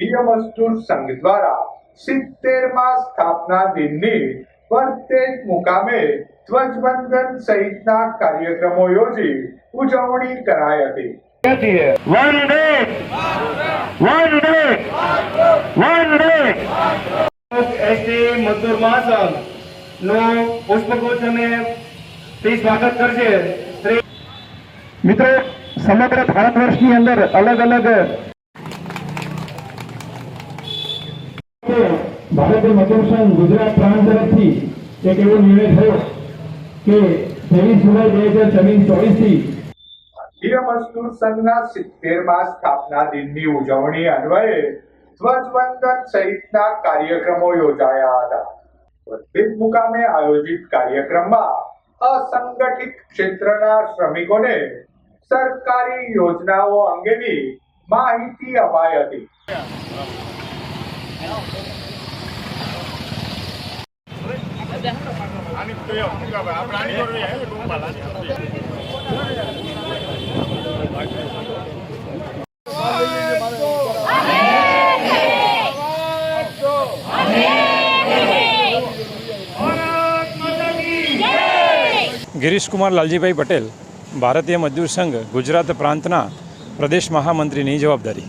મજદૂર સંઘ દ્વારા સિત્તેરમાં સ્થાપના દિનની પ્રત્યેક મુકામે ધ્વજવંદન સહિતના કાર્યક્રમો યોજી ઉજવણી કરાઈ હતી. વંદે વંદે વંદે એસટી મજદૂર મહાસંઘનું પુષ્પગુચ્છ અને સ્વાગત કરશે. મિત્રો સમગ્ર ભારત વર્ષની અંદર અલગ અલગ ભારતીય મજૂર સંઘ ગુજરાત પ્રાંત તરફથી એક એવો નિર્ણય થયો કે ત્રેવીસ જુલાઈ બે હજાર ચોવીસથી ભારતીય મજદૂર સંઘના સિત્તેરમાં સ્થાપના દિનની ઉજવણી અન્વયે ધ્વજવંદન સહિતના કાર્યક્રમો યોજાયા હતા. પ્રત્યેક મુકામે આયોજિત કાર્યક્રમમાં અસંગઠિત ક્ષેત્રના શ્રમિકોને સરકારી યોજનાઓ અંગેની માહિતી અપાઈ હતી. ગિરીશકુમાર લાલજીભાઈ પટેલ, ભારતીય મજદૂર સંઘ ગુજરાત પ્રાંતના પ્રદેશ મહામંત્રીની જવાબદારી.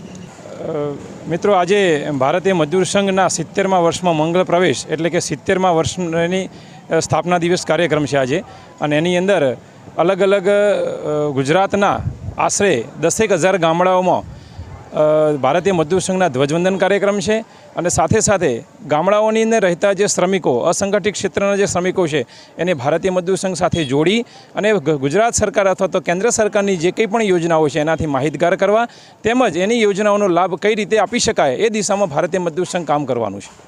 મિત્રો, આજે ભારતીય મજદૂર સંઘના સિત્તેરમા વર્ષમાં મંગળ પ્રવેશ એટલે કે સિત્તેરમા વર્ષની સ્થાપના દિવસ કાર્યક્રમ છે આજે. અને એની અંદર અલગ અલગ ગુજરાતના આશરે દસેક હજાર ગામડાઓમાં ભારતીય મજદૂર સંઘના ધ્વજવંદન કાર્યક્રમ છે. અને સાથે સાથે ગામડાઓની અંદર રહેતા જે શ્રમિકો, અસંગઠિત ક્ષેત્રના જે શ્રમિકો છે, એને ભારતીય મજદૂર સંઘ સાથે જોડી અને ગુજરાત સરકાર અથવા તો કેન્દ્ર સરકારની જે કંઈ પણ યોજનાઓ છે, એનાથી માહિતગાર કરવા તેમજ એની યોજનાઓનો લાભ કઈ રીતે આપી શકાય એ દિશામાં ભારતીય મજદૂર સંઘ કામ કરવાનું છે.